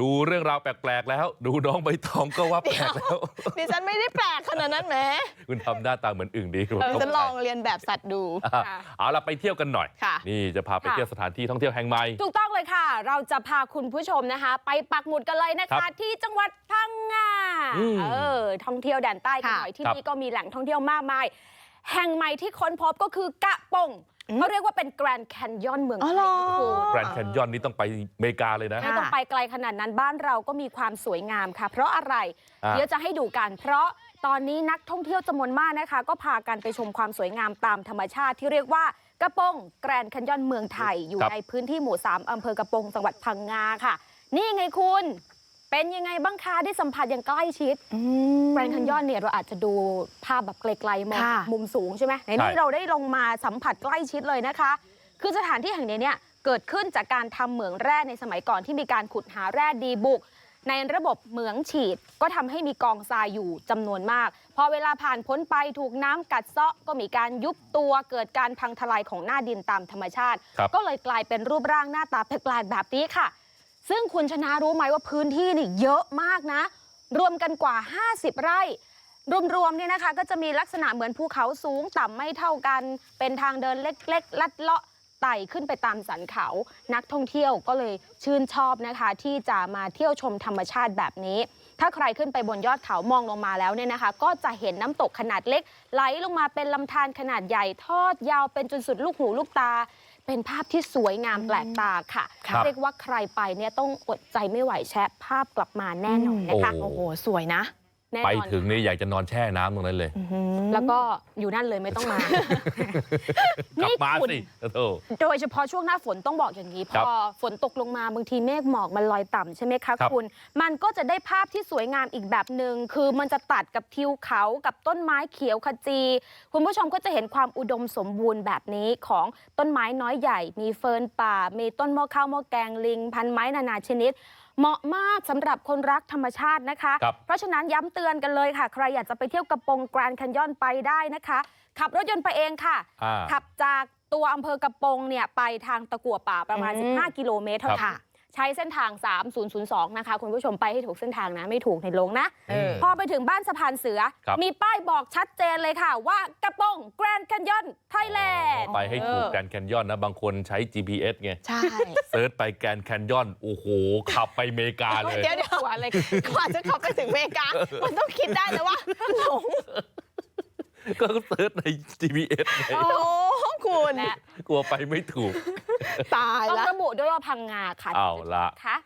ดูเรื่องราวแปลกๆแล้วดูน้องใบตองก็ว่าแปลกแล้วดิฉันไม่ได้แปลกขนาดนั้นแหมคุณทำหน้าตาเหมือนอึ่งดีคุณดิฉันลองเรียนแบบสัตว์ดูอะเอาล่ะไปเที่ยวกันหน่อยค่ะนี่จะพาไปค่ะเที่ยวสถานที่ท่องเที่ยวแห่งใหม่ถูกต้องเลยค่ะ เราจะพาคุณผู้ชมนะคะ ไปปักหมุดกันเลยนะครัคะบที่จังหวัดพังงาอืมเออท่องเที่ยวแดนใต้กันค่ะหน่อยที่ครับนี่ก็มีแหล่งท่องเที่ยวมากมาย แห่งใหม่ที่ค้นพบก็คือกะปงอืม เขาเรียกว่าเป็นแกรนด์แคนยอนเมืองอ๋ไทอยเหรอนะคุณแกรนด์แคนยอนนี่ต้องไปอเมริกาเลยนะ ไม่ต้องไปไกลขนาดนั้นบ้านเราก็มีความสวยงามค่ะ เพราะอะไรอ่าเดี๋ยวจะให้ดูกัน เพราะตอนนี้นักท่องเที่ยวจำนวนมากนะคะ ก็พากันไปชมความสวยงามตามธรรมชาติที่เรียกว่ากระโปงแกรนด์แคนยอนเมืองไทยอยู่ครับในพื้นที่หมู่ 3 อำเภอกระโปงจังหวัดพังงาค่ะ นี่ไงคุณ เป็นยังไงบ้างคะได้สัมผัสอย่างใกล้ชิดแกรนด์แคนยอนเนี่ยเราอาจจะดูภาพแบบไกลๆมองค่ะมุมสูงใช่ไหมในนี้ใช่เราได้ลงมาสัมผัสใกล้ชิดเลยนะคะ คือสถานที่แห่งนี้เนี่ยเกิดขึ้นจากการทำเหมืองแร่ในสมัยก่อนที่มีการขุดหาแร่ดีบุก ในระบบเหมืองฉีดก็ทำให้มีกองทรายอยู่จำนวนมาก พอเวลาผ่านพ้นไปถูกน้ำกัดเซาะก็มีการยุบตัวเกิดการพังทลายของหน้าดินตามธรรมชาติครับก็เลยกลายเป็นรูปร่างหน้าตาแปลกๆแบบนี้ค่ะ ซึ่งคุณชนะรู้ไหมว่าพื้นที่นี่เยอะมากนะ รวมกันกว่า 50 ไร่ รวมๆเนี่ยนะคะ ก็จะมีลักษณะเหมือนภูเขาสูงต่ำไม่เท่ากัน เป็นทางเดินเล็กๆ ลัดเลาะไต่ขึ้นไปตามสันเขา นักท่องเที่ยวก็เลยชื่นชอบนะคะ ที่จะมาเที่ยวชมธรรมชาติแบบนี้ ถ้าใครขึ้นไปบนยอดเขามองลงมาแล้วเนี่ยนะคะ ก็จะเห็นน้ำตกขนาดเล็ก ไหลลงมาเป็นลำธารขนาดใหญ่ทอดยาวเป็นจนสุดลูกหูลูกตา เป็นภาพที่สวยงามแปลกตาค่ะครับเรียกว่าใครไปเนี่ยต้องอดใจไม่ไหวแชะภาพกลับมาแน่นอนนะคะโอ้โอ้โหสวยนะแน่ ไปนอนถึงนี่อยากจะนอนแช่น้ำตรงนั้นเลย แล้วก็อยู่นั่นเลยไม่ต้องมากลับนี่มาคุณสิโธ่โดยเฉพาะช่วงหน้าฝนต้องบอกอย่างนี้พครับอฝนตกลงมาบางทีเมฆหมอกมันลอยต่ำใช่ไหมคะครับคุณ มันก็จะได้ภาพที่สวยงามอีกแบบหนึ่งคือมันจะตัดกับทิวเขากับต้นไม้เขียวขจี คุณผู้ชมก็จะเห็นความอุดมสมบูรณ์แบบนี้ของต้นไม้น้อยใหญ่ มีเฟิร์นป่า มีต้นหม้อข้าวหม้อแกงลิง พันไม้นานาชนิด เหมาะมากสำหรับคนรักธรรมชาตินะคะครับเพราะฉะนั้นย้ำเตือนกันเลยค่ะ ใครอยากจะไปเที่ยวกระโปงแกรนด์แคนยอนไปได้นะคะ ขับรถยนต์ไปเองค่ะอ่าขับจากตัวอำเภอกระโปงเนี่ยไปทางตะกั่วป่าประมาณอืม15 กิโลเมตรเท่านั้นครับ ใช้เส้นทาง 3002 นะคะ คุณผู้ชมไปให้ถูกเส้นทางนะ ไม่ถูกในลงนะ เออ พอไปถึงบ้านสะพานเสือ ครับ มีป้ายบอกชัดเจนเลยค่ะว่ากระโปงแกรนด์แคนยอนไทยแลนด์ไปให้ถูกเออแกรนด์แคนยอนนะ บางคนใช้ GPS ไงใช่ เซิร์ชไปแกรนด์แคนยอน โอ้โห ขับไปอเมริกาเลย เดี๋ยวเดี๋ยวอะไรกว่าจะขับไปถึงอเมริกา มันต้องคิดได้เลยว่าหลงก็เซิร์ชใน GPS ไงโอ้คุณ และกลัวไปไม่ถูก ตายต้องแล้ว ระบุด้วยว่าพังงาค่ะเอาละค่ะ